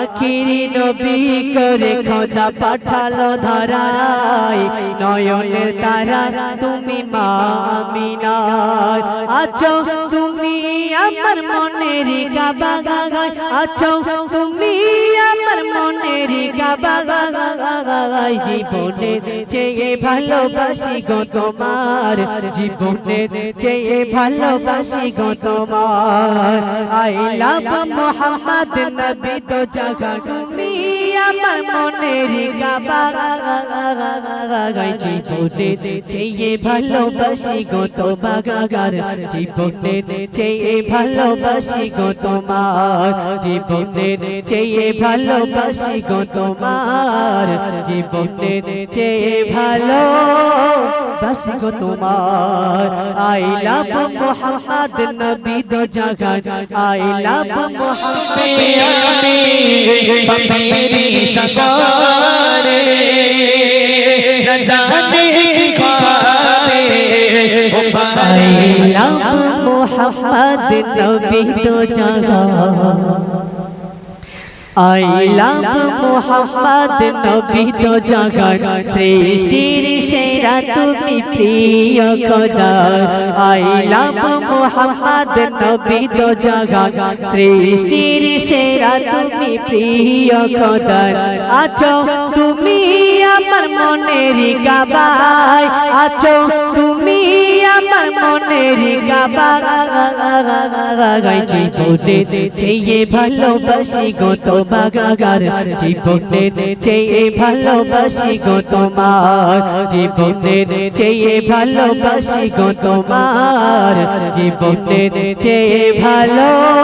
আখিরি নবী করে খোদা পাঠালো ধরাই। নয়নের তারা, তুমি মামিনার আছো তুমি আমার মনের গাবা গাগাই। আছো তুমি আমার মনের গাবা গাগাই। জীবনের চেয়ে ভালোবাসি গো তোমার। জীবনের চেয়ে ভালোবাসি গো তোমার। আই লাভ মোহাম্মদ নবী তো জাগা তুমি আমার মনের গাবাগাই জীবনে চেয়ে ভালোবাসি গো তোমাগাগার জীবনে চেয়ে ভালোবাসি গো তোমার জীবনে চেয়ে ভালোবাসি গো তোমার জীবনে চেয়ে ভালো বাসি গো তোমার। আই লাভ মোহাম্মদ নবী দো জাগান আই লাভ মোহাম্মদ আমি বাবা মেরি সারে না জানে কি খাবে ও পারে মোহাম্মদ নবী তো জাগা আই লাভ মোহাম্মদ নবী তো জাগান সৃষ্টির সেরা তুমি প্রিয় খোদা। আই লাভ মোহাম্মদ নবী তো জাগান সৃষ্টির সেরা তুমি প্রিয় খোদা। আছো তুমি আমার মনের গাবাই আছো তুমি চেয়ে ভালোবাসি গো তোমার। জীবনের চেয়ে ভালোবাসি গো তোমার। জীবনের চেয়ে ভালোবাসি গো তোমার। জীবনের চেয়ে ভালো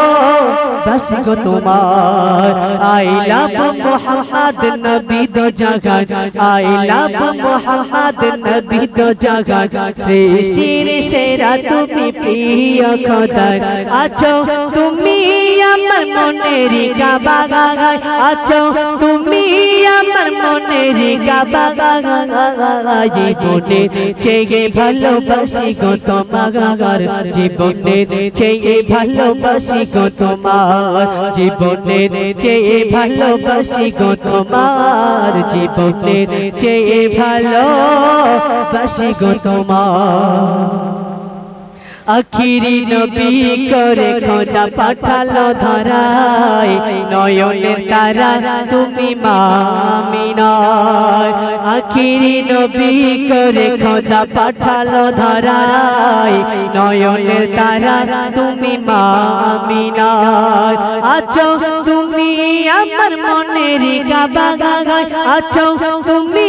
বাসি গো তোমার আই লাভ মোহাম্মদ নবী দো জাগান আই লাভ মোহাম্মদ নবী দো জাগান সৃষ্টির সেরা তুমি প্রিয় খোদার আছো তুমি আমার মনের গাবা গাগাই আছো তুমি আমার গাগাই জীবনে চেয়ে ভালোবাসি গো তোমার জীবনে চেয়ে ভালোবাসি গো তোমার জীবনে চেয়ে ভালোবাসি গো তোমার জীবনে চেয়ে ভালোবাসি গো তোমার আখিরি নবী করে খোদা পাঠালো ধরাই নয়নের তারা তুমি মামিনার আখিরি নবী করে খোদা পাঠালো ধরাই নয়নের তারা তুমি মামিনার আছো তুমি আমার মনের গাবা গাগাই আছো তুমি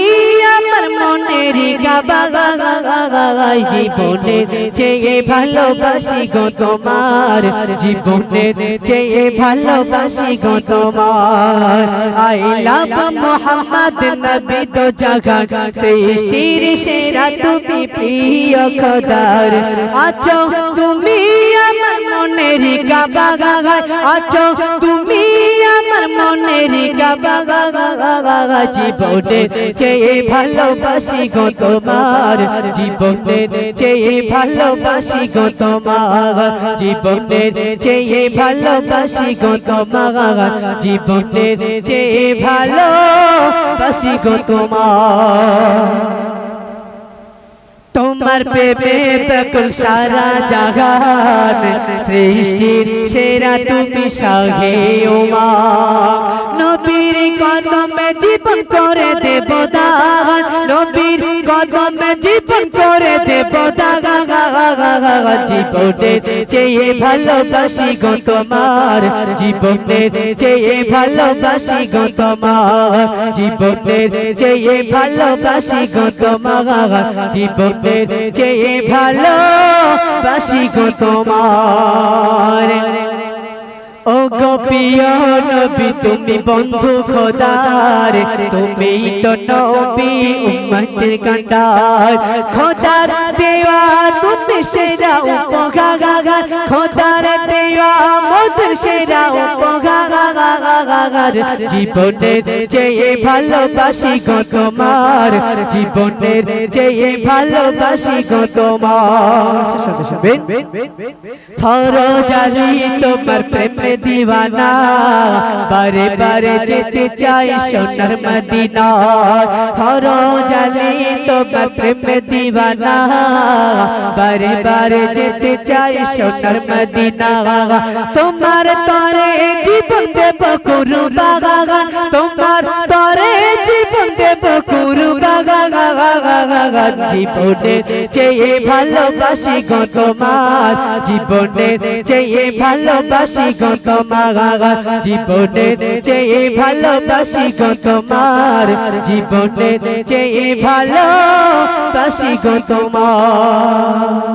জীবনে চেয়ে ভালোবাসি গো তোমার। জীবনে চেয়ে ভালোবাসি গো তোমার। আই লাভ মোহাম্মদ নবী তো জাগা, সৃষ্টির সেরা তুমি প্রিয় খোদার। তুমি মনের গাবা গাগাই আছো তুমি আমার মনের গাবা গাগা জীবনের চেয়ে ভালোবাসি গো তোমার জীবনের চেয়ে ভালোবাসি গো তোমার জীবনের চেয়ে ভালোবাসি গো তোমার জীবনের চেয়ে ভালোবাসি গো তোমার তোমার প্রেমে ব্যাকুল সারা জাগান সৃষ্টির সেরা তুমি সঙ্গে ওমা নবীর কদমে জীবন করে দেব দাগান নবীর কদমে জীবন করে দেব জীবনের চেয়ে ভালোবাসি গো তোমার। জীবনের চেয়ে ভালোবাসি গো তোমার। জীবনের চেয়ে ভালোবাসি গো তোমার। জীবনের চেয়ে ভালোবাসি গো তোমার। ও গোপিয় নবী তুমি বন্ধু খোদার। তুমি তো নবী উম্মতের কান্ডার খোদার দেওয়া তুমি মোদের সেরা উপহার খোদার দেওয়া মোদের সেরা উপহার জীবনের চেয়ে ভালোবাসি গো তোমার জীবনের চেয়ে ভালোবাসি গো তোমার ফরজালি তোমার প্রেমে দিওয়ানা বারে বারে যেতে চাই সোনার মদিনা ফরজালি তোমার প্রেমে দিওয়ানা বারে বারে যেতে চাই সোনার মদিনা তোমার তরে জীবন দেব কুরু বাগান তোমার তরে জীবন দেব কুরু বাগান জীবনের চেয়ে ভালোবাসি গো তোমার। জীবনের চেয়ে ভালোবাসি গো তোমার। জীবনের চেয়ে ভালোবাসি গো তোমার। জীবনের চেয়ে ভালোবাসি গো তোমার।